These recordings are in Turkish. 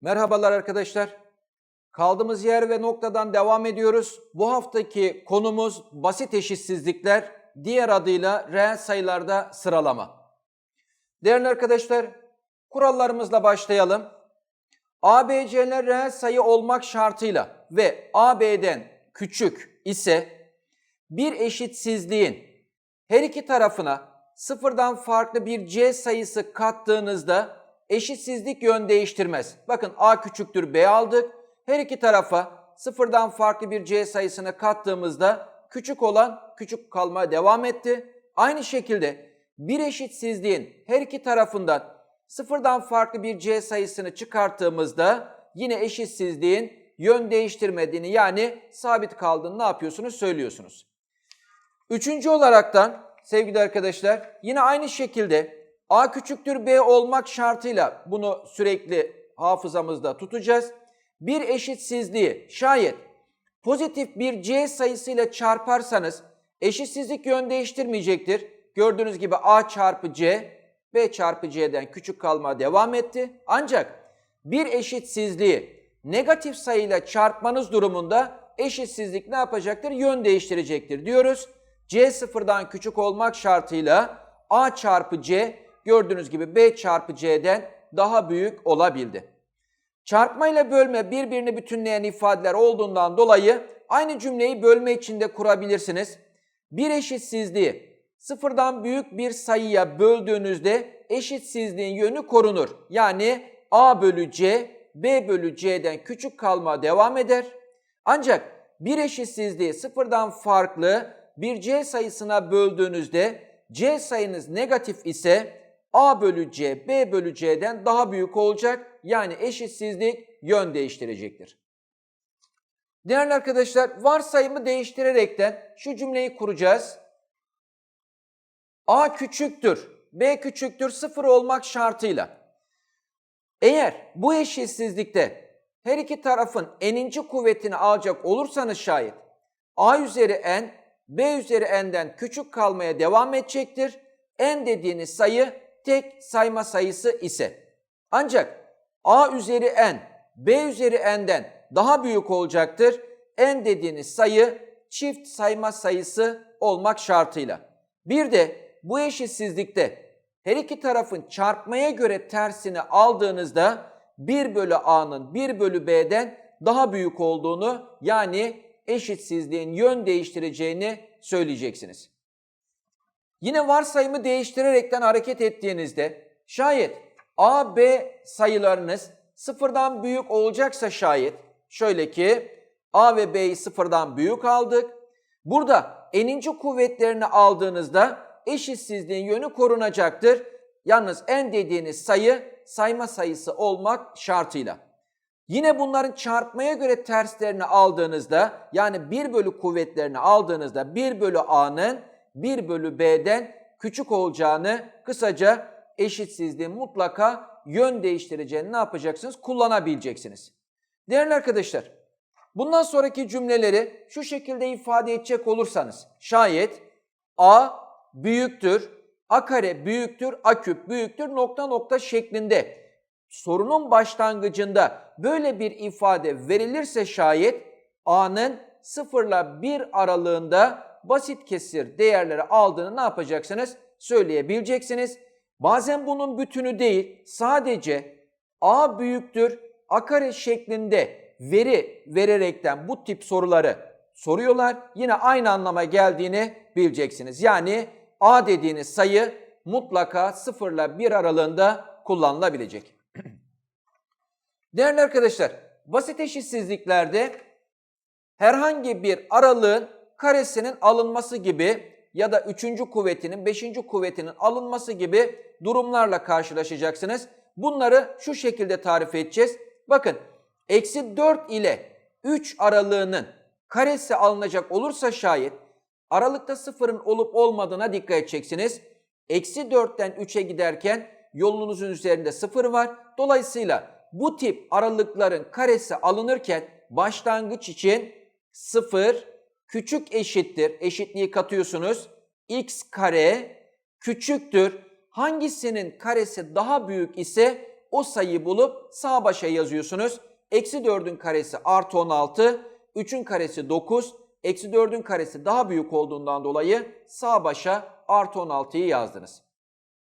Merhabalar arkadaşlar. Kaldığımız yer ve noktadan devam ediyoruz. Bu haftaki konumuz basit eşitsizlikler, diğer adıyla reel sayılarda sıralama. Değerli arkadaşlar, kurallarımızla başlayalım. ABC'ler reel sayı olmak şartıyla ve AB'den küçük ise bir eşitsizliğin her iki tarafına sıfırdan farklı bir C sayısı kattığınızda eşitsizlik yön değiştirmez. Bakın A küçüktür B aldık. Her iki tarafa sıfırdan farklı bir C sayısını kattığımızda küçük olan küçük kalmaya devam etti. Aynı şekilde bir eşitsizliğin her iki tarafından sıfırdan farklı bir C sayısını çıkarttığımızda yine eşitsizliğin yön değiştirmediğini yani sabit kaldığını ne yapıyorsunuz söylüyorsunuz. Üçüncü olaraktan sevgili arkadaşlar yine aynı şekilde A küçüktür B olmak şartıyla bunu sürekli hafızamızda tutacağız. Bir eşitsizliği şayet pozitif bir C sayısıyla çarparsanız eşitsizlik yön değiştirmeyecektir. Gördüğünüz gibi A çarpı C B çarpı C'den küçük kalmaya devam etti. Ancak bir eşitsizliği negatif sayıyla çarpmanız durumunda eşitsizlik ne yapacaktır? Yön değiştirecektir diyoruz. C sıfırdan küçük olmak şartıyla A çarpı C gördüğünüz gibi B çarpı C'den daha büyük olabildi. Çarpma ile bölme birbirini bütünleyen ifadeler olduğundan dolayı aynı cümleyi bölme içinde kurabilirsiniz. Bir eşitsizliği sıfırdan büyük bir sayıya böldüğünüzde eşitsizliğin yönü korunur. Yani A bölü C, B bölü C'den küçük kalma devam eder. Ancak bir eşitsizliği sıfırdan farklı bir C sayısına böldüğünüzde C sayınız negatif ise A bölü C, B bölü C'den daha büyük olacak. Yani eşitsizlik yön değiştirecektir. Değerli arkadaşlar varsayımı değiştirerekten şu cümleyi kuracağız. A küçüktür, B küçüktür sıfır olmak şartıyla. Eğer bu eşitsizlikte her iki tarafın n'inci kuvvetini alacak olursanız şayet A üzeri n, B üzeri n'den küçük kalmaya devam edecektir. n dediğiniz sayı tek sayma sayısı ise. Ancak A üzeri n, B üzeri n'den daha büyük olacaktır. n dediğiniz sayı çift sayma sayısı olmak şartıyla. Bir de bu eşitsizlikte her iki tarafın çarpmaya göre tersini aldığınızda 1 bölü a'nın 1 bölü b'den daha büyük olduğunu yani eşitsizliğin yön değiştireceğini söyleyeceksiniz. Yine varsayımı değiştirerekten hareket ettiğinizde şayet a, b sayılarınız sıfırdan büyük olacaksa şayet şöyle ki a ve b'yi sıfırdan büyük aldık. Burada n'inci kuvvetlerini aldığınızda eşitsizliğin yönü korunacaktır. Yalnız n dediğiniz sayı sayma sayısı olmak şartıyla. Yine bunların çarpmaya göre terslerini aldığınızda yani 1 bölü kuvvetlerini aldığınızda 1 bölü a'nın 1 bölü b'den küçük olacağını kısaca eşitsizliğin mutlaka yön değiştireceğini ne yapacaksınız? Kullanabileceksiniz. Değerli arkadaşlar bundan sonraki cümleleri şu şekilde ifade edecek olursanız şayet a büyüktür, a kare büyüktür, a küp büyüktür nokta nokta şeklinde sorunun başlangıcında böyle bir ifade verilirse şayet a'nın 0 ile 1 aralığında basit kesir değerleri aldığını ne yapacaksınız? Söyleyebileceksiniz. Bazen bunun bütünü değil sadece a büyüktür, a kare şeklinde veri vererekten bu tip soruları soruyorlar. Yine aynı anlama geldiğini bileceksiniz. Yani a dediğiniz sayı mutlaka 0 ile 1 aralığında kullanılabilecek. Değerli arkadaşlar, basit eşitsizliklerde herhangi bir aralığın karesinin alınması gibi ya da üçüncü kuvvetinin, beşinci kuvvetinin alınması gibi durumlarla karşılaşacaksınız. Bunları şu şekilde tarif edeceğiz. Bakın, eksi 4 ile 3 aralığının karesi alınacak olursa şayet aralıkta sıfırın olup olmadığına dikkat edeceksiniz. Eksi 4'ten 3'e giderken yolunuzun üzerinde sıfır var. Dolayısıyla bu tip aralıkların karesi alınırken başlangıç için sıfır küçük eşittir. Eşitliği katıyorsunuz. x kare küçüktür. Hangisinin karesi daha büyük ise o sayıyı bulup sağ başa yazıyorsunuz. Eksi 4'ün karesi artı 16, 3'ün karesi 9, eksi 4'ün karesi daha büyük olduğundan dolayı sağ başa artı 16'yı yazdınız.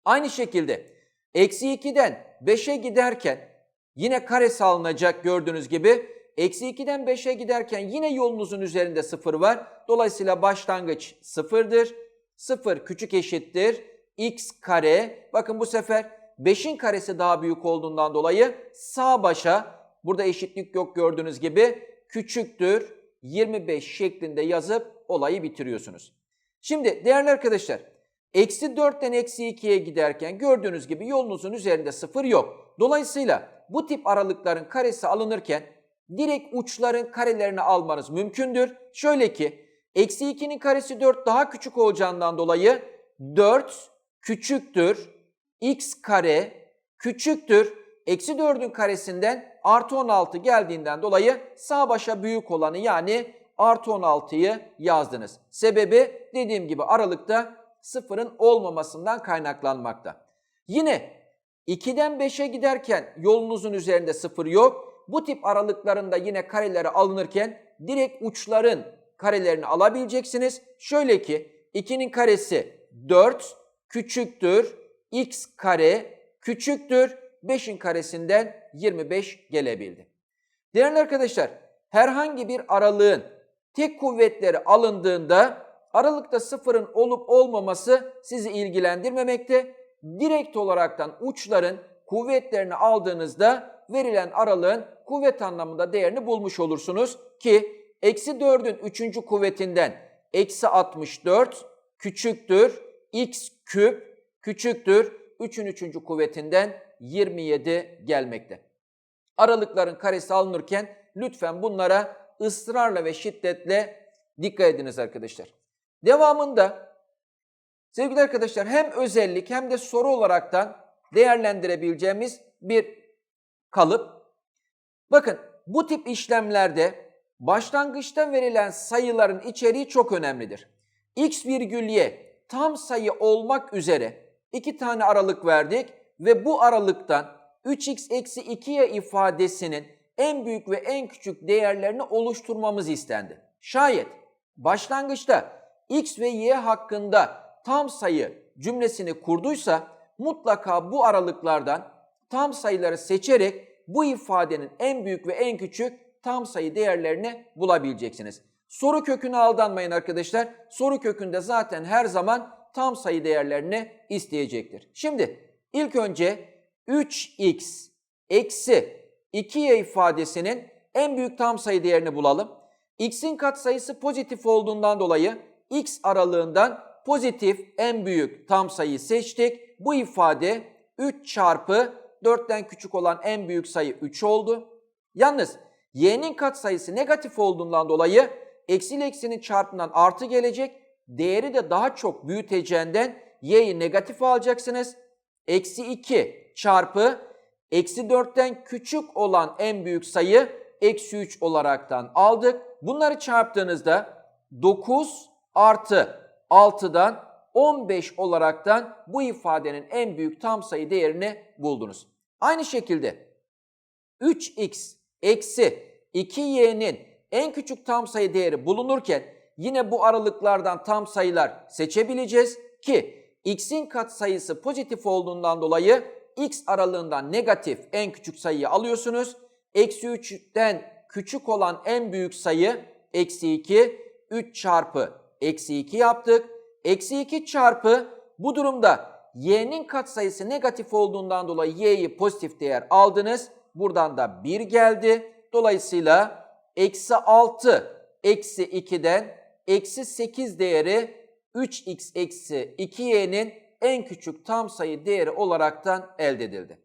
Aynı şekilde eksi 2'den 5'e giderken yine karesi alınacak gördüğünüz gibi. Eksi 2'den 5'e giderken yine yolunuzun üzerinde 0 var. Dolayısıyla başlangıç 0'dır. 0 küçük eşittir. x kare. Bakın bu sefer 5'in karesi daha büyük olduğundan dolayı sağ başa burada eşitlik yok gördüğünüz gibi küçüktür 25 şeklinde yazıp olayı bitiriyorsunuz. Şimdi değerli arkadaşlar eksi 4'ten eksi 2'ye giderken gördüğünüz gibi yolunuzun üzerinde 0 yok. Dolayısıyla bu tip aralıkların karesi alınırken direkt uçların karelerini almanız mümkündür. Şöyle ki eksi 2'nin karesi 4 daha küçük olacağından dolayı 4 küçüktür x kare küçüktür eksi 4'ün karesinden artı 16 geldiğinden dolayı sağ başa büyük olanı yani artı 16'yı yazdınız. Sebebi dediğim gibi aralıkta sıfırın olmamasından kaynaklanmakta. Yine 2'den 5'e giderken yolunuzun üzerinde sıfır yok. Bu tip aralıklarında yine kareleri alınırken direkt uçların karelerini alabileceksiniz. Şöyle ki 2'nin karesi 4 küçüktür x kare küçüktür 5'in karesinden 25 gelebildi. Değerli arkadaşlar herhangi bir aralığın tek kuvvetleri alındığında aralıkta sıfırın olup olmaması sizi ilgilendirmemekte. Direkt olaraktan uçların kuvvetlerini aldığınızda verilen aralığın kuvvet anlamında değerini bulmuş olursunuz ki eksi 4'ün 3. kuvvetinden eksi 64 küçüktür x küp küçüktür 3'ün 3. kuvvetinden 27 gelmekte. Aralıkların karesi alınırken lütfen bunlara ısrarla ve şiddetle dikkat ediniz arkadaşlar. Devamında sevgili arkadaşlar hem özellik hem de soru olaraktan değerlendirebileceğimiz bir kalıp. Bakın bu tip işlemlerde başlangıçta verilen sayıların içeriği çok önemlidir. X virgül Y tam sayı olmak üzere iki tane aralık verdik ve bu aralıktan 3x eksi 2y ifadesinin en büyük ve en küçük değerlerini oluşturmamız istendi. Şayet başlangıçta x ve y hakkında tam sayı cümlesini kurduysa mutlaka bu aralıklardan tam sayıları seçerek bu ifadenin en büyük ve en küçük tam sayı değerlerini bulabileceksiniz. Soru köküne aldanmayın arkadaşlar. Soru kökünde zaten her zaman tam sayı değerlerini isteyecektir. Şimdi ilk önce 3x eksi 2y ifadesinin en büyük tam sayı değerini bulalım. x'in katsayısı pozitif olduğundan dolayı x aralığından pozitif en büyük tam sayıyı seçtik. Bu ifade 3 çarpı 4'ten küçük olan en büyük sayı 3 oldu. Yalnız y'nin katsayısı negatif olduğundan dolayı eksi ile eksinin çarpımından artı gelecek. Değeri de daha çok büyüteceğinden y'yi negatif alacaksınız. Eksi 2 çarpı eksi 4'ten küçük olan en büyük sayı eksi 3 olaraktan aldık. Bunları çarptığınızda 9 artı 6'dan 15 olaraktan bu ifadenin en büyük tam sayı değerini buldunuz. Aynı şekilde 3x eksi 2y'nin en küçük tam sayı değeri bulunurken yine bu aralıklardan tam sayılar seçebileceğiz ki x'in katsayısı pozitif olduğundan dolayı x aralığından negatif en küçük sayıyı alıyorsunuz. Eksi 3'ten küçük olan en büyük sayı eksi 2, 3 çarpı eksi 2 yaptık. Eksi 2 çarpı bu durumda y'nin katsayısı negatif olduğundan dolayı y'yi pozitif değer aldınız. Buradan da 1 geldi. Dolayısıyla eksi 6 eksi 2'den eksi 8 değeri 3x eksi 2y'nin en küçük tam sayı değeri olaraktan elde edildi.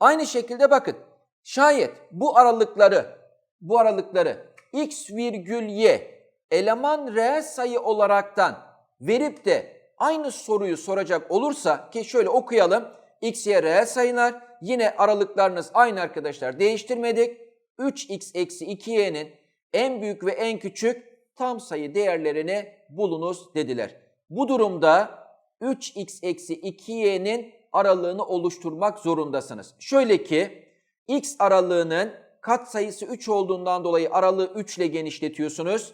Aynı şekilde bakın şayet bu aralıkları bu aralıkları x virgül y eleman reel sayı olaraktan verip de aynı soruyu soracak olursa ki şöyle okuyalım. x, y reel sayılar yine aralıklarınız aynı arkadaşlar değiştirmedik. 3x eksi 2y'nin en büyük ve en küçük tam sayı değerlerini bulunuz dediler. Bu durumda 3x eksi 2y'nin aralığını oluşturmak zorundasınız. Şöyle ki x aralığının katsayısı 3 olduğundan dolayı aralığı 3 ile genişletiyorsunuz.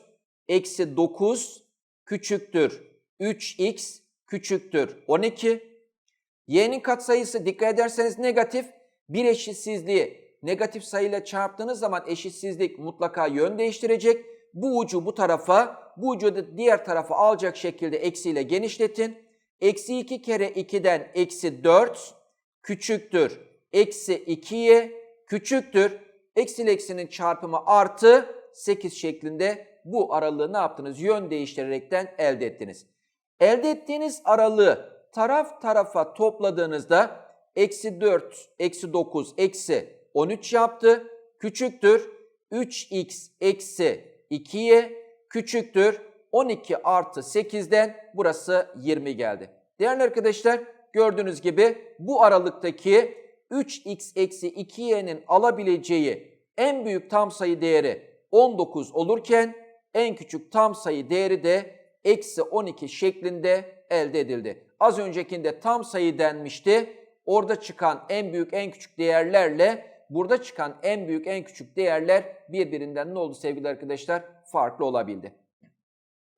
Eksi 9 küçüktür 3x küçüktür 12. Y'nin katsayısı dikkat ederseniz negatif bir eşitsizliği negatif sayıyla çarptığınız zaman eşitsizlik mutlaka yön değiştirecek. Bu ucu bu tarafa, bu ucu da diğer tarafa alacak şekilde eksiyle genişletin. Eksi 2 kere 2'den eksi 4 küçüktür. Eksi 2'ye küçüktür. Eksi eksinin çarpımı artı 8 şeklinde bu aralığı ne yaptınız? Yön değiştirerekten elde ettiniz. Elde ettiğiniz aralığı taraf tarafa topladığınızda eksi 4, eksi 9, eksi 13 yaptı. Küçüktür 3x eksi 2'ye küçüktür 12 artı 8'den burası 20 geldi. Değerli arkadaşlar gördüğünüz gibi bu aralıktaki 3x eksi 2y'nin alabileceği en büyük tam sayı değeri 19 olurken en küçük tam sayı değeri de eksi 12 şeklinde elde edildi. Az öncekinde tam sayı denmişti. Orada çıkan en büyük en küçük değerlerle burada çıkan en büyük en küçük değerler birbirinden ne oldu sevgili arkadaşlar? Farklı olabildi.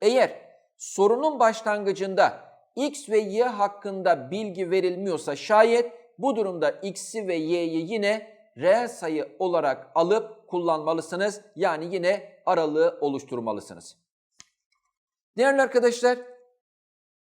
Eğer sorunun başlangıcında x ve y hakkında bilgi verilmiyorsa şayet bu durumda x'i ve y'yi yine reel sayı olarak alıp kullanmalısınız. Yani yine aralığı oluşturmalısınız. Değerli arkadaşlar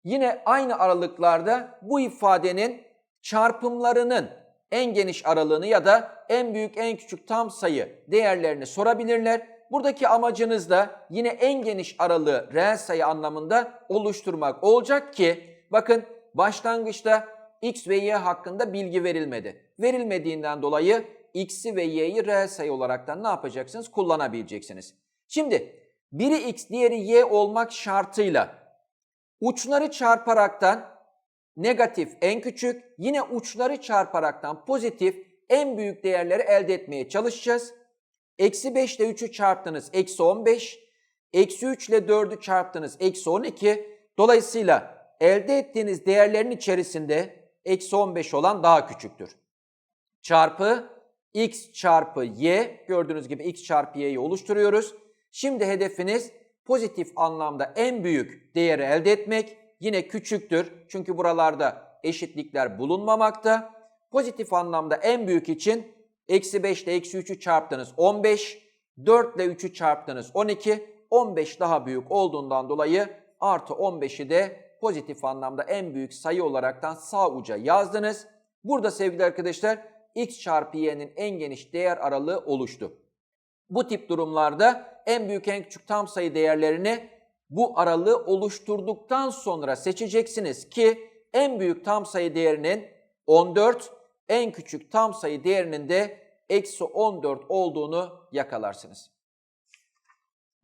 yine aynı aralıklarda bu ifadenin çarpımlarının en geniş aralığını ya da en büyük en küçük tam sayı değerlerini sorabilirler. Buradaki amacınız da yine en geniş aralığı reel sayı anlamında oluşturmak olacak ki bakın başlangıçta x ve y hakkında bilgi verilmedi. Verilmediğinden dolayı x'i ve y'yi reel sayı olaraktan ne yapacaksınız? Kullanabileceksiniz. Şimdi biri x diğeri y olmak şartıyla uçları çarparaktan negatif en küçük yine uçları çarparaktan pozitif en büyük değerleri elde etmeye çalışacağız. Eksi 5 ile 3'ü çarptınız eksi 15. Eksi 3 ile 4'ü çarptınız eksi 12. Dolayısıyla elde ettiğiniz değerlerin içerisinde eksi 15 olan daha küçüktür. Çarpı x çarpı y gördüğünüz gibi x çarpı y'yi oluşturuyoruz. Şimdi hedefiniz pozitif anlamda en büyük değeri elde etmek. Yine küçüktür çünkü buralarda eşitlikler bulunmamakta. Pozitif anlamda en büyük için eksi 5 ile eksi 3'ü çarptınız 15, 4 ile 3'ü çarptınız 12, 15 daha büyük olduğundan dolayı artı 15'i de pozitif anlamda en büyük sayı olaraktan sağ uca yazdınız. Burada sevgili arkadaşlar x çarpı y'nin en geniş değer aralığı oluştu. Bu tip durumlarda en büyük en küçük tam sayı değerlerini bu aralığı oluşturduktan sonra seçeceksiniz ki en büyük tam sayı değerinin 14, en küçük tam sayı değerinin de eksi 14 olduğunu yakalarsınız.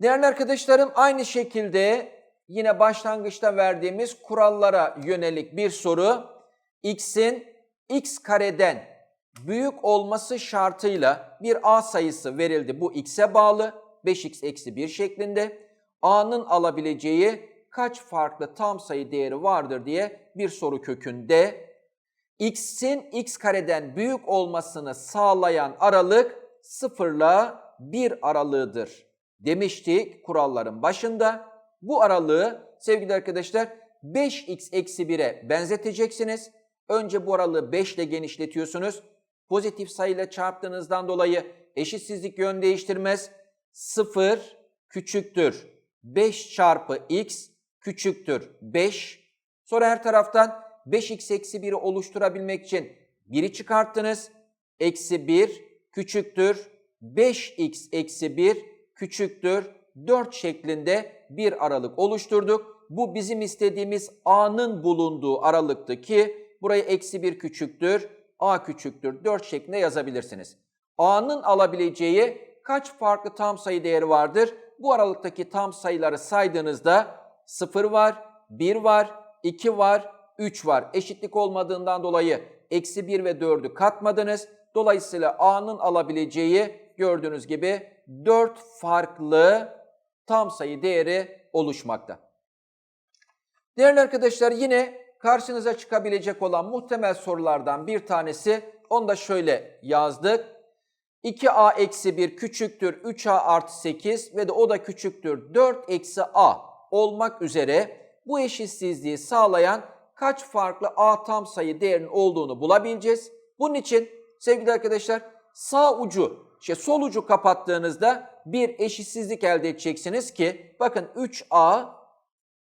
Değerli arkadaşlarım aynı şekilde yine başlangıçta verdiğimiz kurallara yönelik bir soru. x'in x kareden büyük olması şartıyla bir a sayısı verildi. Bu x'e bağlı 5x eksi 1 şeklinde. a'nın alabileceği kaç farklı tam sayı değeri vardır diye bir soru kökünde x'in x kareden büyük olmasını sağlayan aralık 0 ile 1 aralığıdır demiştik kuralların başında. Bu aralığı sevgili arkadaşlar 5x eksi 1'e benzeteceksiniz. Önce bu aralığı 5 ile genişletiyorsunuz. Pozitif sayıyla çarptığınızdan dolayı eşitsizlik yön değiştirmez. 0 küçüktür 5 çarpı x küçüktür 5. Sonra her taraftan 5x eksi 1'i oluşturabilmek için 1'i çıkarttınız. Eksi 1 küçüktür 5x eksi 1 küçüktür 4 şeklinde bir aralık oluşturduk. Bu bizim istediğimiz a'nın bulunduğu aralıktı ki burayı eksi 1 küçüktür, a küçüktür 4 şeklinde yazabilirsiniz. a'nın alabileceği kaç farklı tam sayı değeri vardır? Bu aralıktaki tam sayıları saydığınızda 0 var, 1 var, 2 var, 3 var. Eşitlik olmadığından dolayı eksi 1 ve 4'ü katmadınız. Dolayısıyla a'nın alabileceği gördüğünüz gibi 4 farklı tam sayı değeri oluşmakta. Değerli arkadaşlar yine karşınıza çıkabilecek olan muhtemel sorulardan bir tanesi. Onu da şöyle yazdık. 2a eksi 1 küçüktür 3a artı 8 ve de o da küçüktür 4 eksi a olmak üzere bu eşitsizliği sağlayan kaç farklı a tam sayı değerinin olduğunu bulabileceğiz. Bunun için sevgili arkadaşlar sağ ucu, şey sol ucu kapattığınızda bir eşitsizlik elde edeceksiniz ki bakın 3a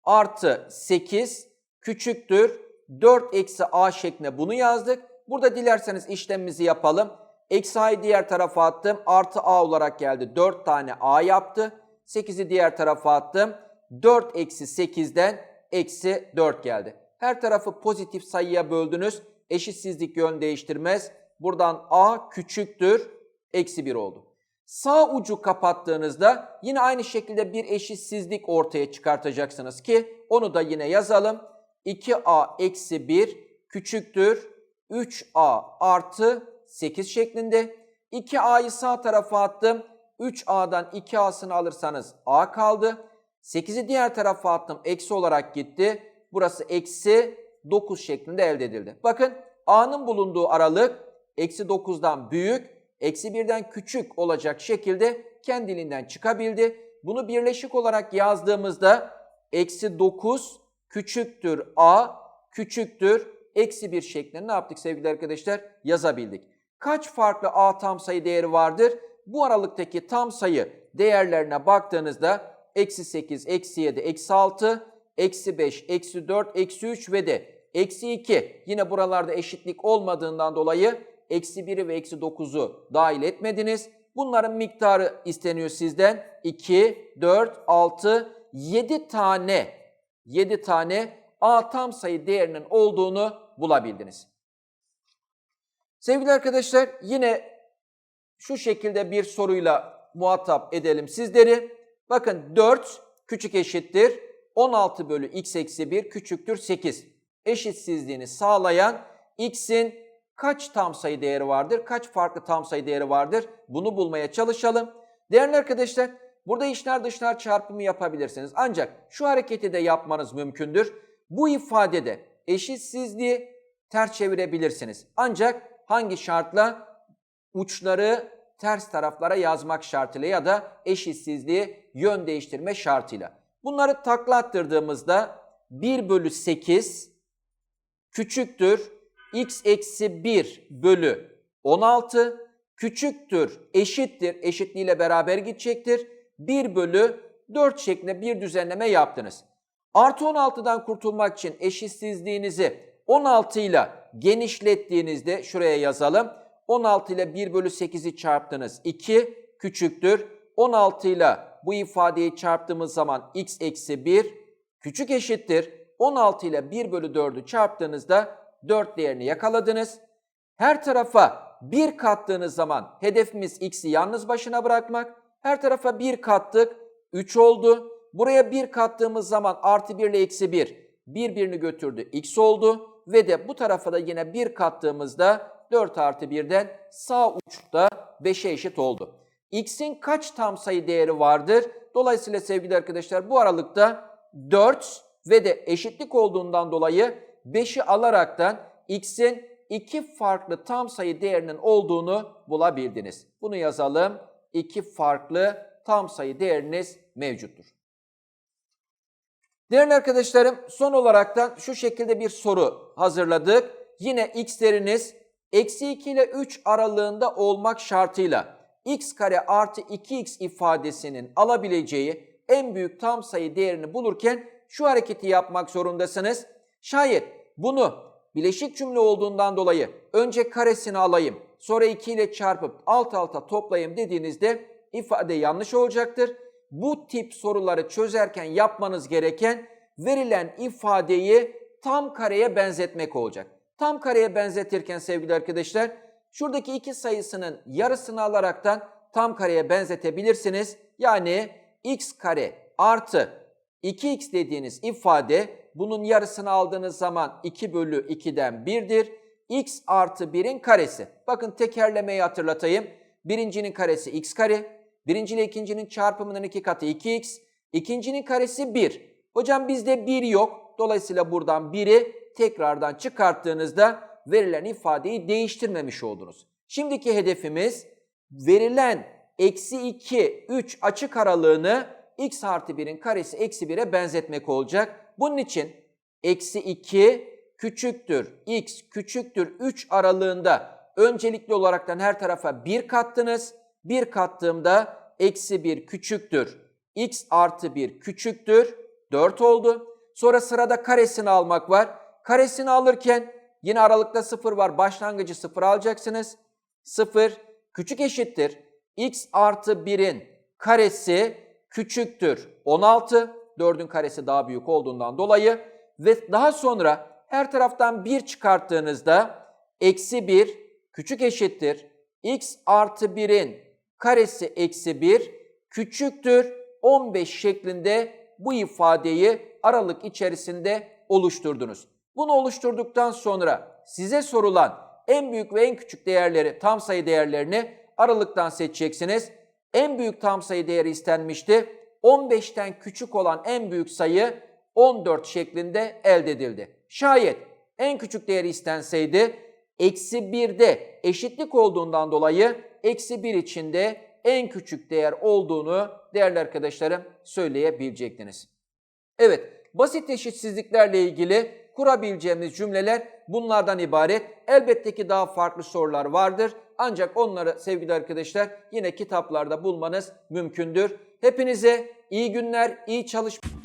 artı 8 küçüktür 4 eksi a şeklinde bunu yazdık. Burada dilerseniz işlemimizi yapalım. Eksi a'yı diğer tarafa attım. Artı a olarak geldi. 4 tane a yaptı. 8'i diğer tarafa attım. 4 eksi 8'den eksi 4 geldi. Her tarafı pozitif sayıya böldünüz. Eşitsizlik yön değiştirmez. Buradan a küçüktür. Eksi 1 oldu. Sağ ucu kapattığınızda yine aynı şekilde bir eşitsizlik ortaya çıkartacaksınız ki onu da yine yazalım. 2a eksi 1 küçüktür 3a artı 8 şeklinde. 2a'yı sağ tarafa attım. 3a'dan 2a'sını alırsanız a kaldı. 8'i diğer tarafa attım. Eksi olarak gitti. Burası eksi 9 şeklinde elde edildi. Bakın a'nın bulunduğu aralık eksi 9'dan büyük, eksi 1'den küçük olacak şekilde kendiliğinden çıkabildi. Bunu birleşik olarak yazdığımızda eksi 9 küçüktür a küçüktür eksi 1 şeklinde ne yaptık sevgili arkadaşlar? Yazabildik. Kaç farklı a tam sayı değeri vardır? Bu aralıktaki tam sayı değerlerine baktığınızda eksi 8, eksi 7, eksi 6, eksi 5, eksi 4, eksi 3 ve de eksi 2. Yine buralarda eşitlik olmadığından dolayı eksi 1'i ve eksi 9'u dahil etmediniz. Bunların miktarı isteniyor sizden. 2, 4, 6, 7 tane 7 tane a tam sayı değerinin olduğunu bulabildiniz. Sevgili arkadaşlar yine şu şekilde bir soruyla muhatap edelim sizleri. Bakın 4 küçük eşittir 16 bölü x eksi 1 küçüktür 8. Eşitsizliğini sağlayan x'in kaç tam sayı değeri vardır? Kaç farklı tam sayı değeri vardır? Bunu bulmaya çalışalım. Değerli arkadaşlar burada içler dışlar çarpımı yapabilirsiniz. Ancak şu hareketi de yapmanız mümkündür. Bu ifadede eşitsizliği ters çevirebilirsiniz. Ancak hangi şartla? Uçları ters taraflara yazmak şartıyla ya da eşitsizliği yön değiştirme şartıyla. Bunları takla attırdığımızda 1 bölü 8 küçüktür x eksi 1 bölü 16 küçüktür eşittir eşitliğiyle beraber gidecektir. 1 bölü 4 şeklinde bir düzenleme yaptınız. Artı 16'dan kurtulmak için eşitsizliğinizi 16 ile genişlettiğinizde şuraya yazalım. 16 ile 1 bölü 8'i çarptınız 2 küçüktür. 16 ile bu ifadeyi çarptığımız zaman x eksi 1 küçük eşittir. 16 ile 1 bölü 4'ü çarptığınızda 4 değerini yakaladınız. Her tarafa 1 kattığınız zaman hedefimiz x'i yalnız başına bırakmak. Her tarafa 1 kattık 3 oldu. Buraya 1 kattığımız zaman artı 1 ile eksi 1 birbirini götürdü x oldu. Ve de bu tarafa da yine 1 kattığımızda 4 artı 1'den sağ uçta 5'e eşit oldu. X'in kaç tam sayı değeri vardır? Dolayısıyla sevgili arkadaşlar bu aralıkta 4 ve de eşitlik olduğundan dolayı 5'i alaraktan X'in iki farklı tam sayı değerinin olduğunu bulabildiniz. Bunu yazalım. İki farklı tam sayı değeriniz mevcuttur. Değerli arkadaşlarım son olaraktan şu şekilde bir soru hazırladık. Yine x'leriniz eksi 2 ile 3 aralığında olmak şartıyla x kare artı 2x ifadesinin alabileceği en büyük tam sayı değerini bulurken şu hareketi yapmak zorundasınız. Şayet bunu bileşik cümle olduğundan dolayı önce karesini alayım sonra 2 ile çarpıp alt alta toplayayım dediğinizde ifade yanlış olacaktır. Bu tip soruları çözerken yapmanız gereken verilen ifadeyi tam kareye benzetmek olacak. Tam kareye benzetirken sevgili arkadaşlar şuradaki iki sayısının yarısını alaraktan tam kareye benzetebilirsiniz. Yani x kare artı 2x dediğiniz ifade bunun yarısını aldığınız zaman 2 bölü 2'den 1'dir. x artı 1'in karesi. Bakın tekerlemeyi hatırlatayım. Birincinin karesi x kare. Birinci ile ikincinin çarpımının iki katı 2x. İkincinin karesi 1. Hocam bizde 1 yok. Dolayısıyla buradan 1'i tekrardan çıkarttığınızda verilen ifadeyi değiştirmemiş oldunuz. Şimdiki hedefimiz verilen eksi 2, 3 açık aralığını x artı 1'in karesi eksi 1'e benzetmek olacak. Bunun için eksi 2 küçüktür x küçüktür 3 aralığında öncelikli olaraktan her tarafa 1 kattınız. 1 kattığımda eksi 1 küçüktür x artı 1 küçüktür 4 oldu. Sonra sırada karesini almak var. Karesini alırken yine aralıkta 0 var. Başlangıcı 0 alacaksınız. 0 küçük eşittir. x artı 1'in karesi küçüktür 16. 4'ün karesi daha büyük olduğundan dolayı. Ve daha sonra her taraftan 1 çıkarttığınızda eksi 1 küçük eşittir. x artı 1'in karesi eksi 1 küçüktür 15 şeklinde bu ifadeyi aralık içerisinde oluşturdunuz. Bunu oluşturduktan sonra size sorulan en büyük ve en küçük değerleri, tam sayı değerlerini aralıktan seçeceksiniz. En büyük tam sayı değeri istenmişti. 15'ten küçük olan en büyük sayı 14 şeklinde elde edildi. Şayet en küçük değeri istenseydi eksi 1'de eşitlik olduğundan dolayı eksi 1 içinde en küçük değer olduğunu değerli arkadaşlarım söyleyebilecektiniz. Evet, basit eşitsizliklerle ilgili kurabileceğimiz cümleler bunlardan ibaret. Elbette ki daha farklı sorular vardır. Ancak onları sevgili arkadaşlar yine kitaplarda bulmanız mümkündür. Hepinize iyi günler, iyi çalışmalar.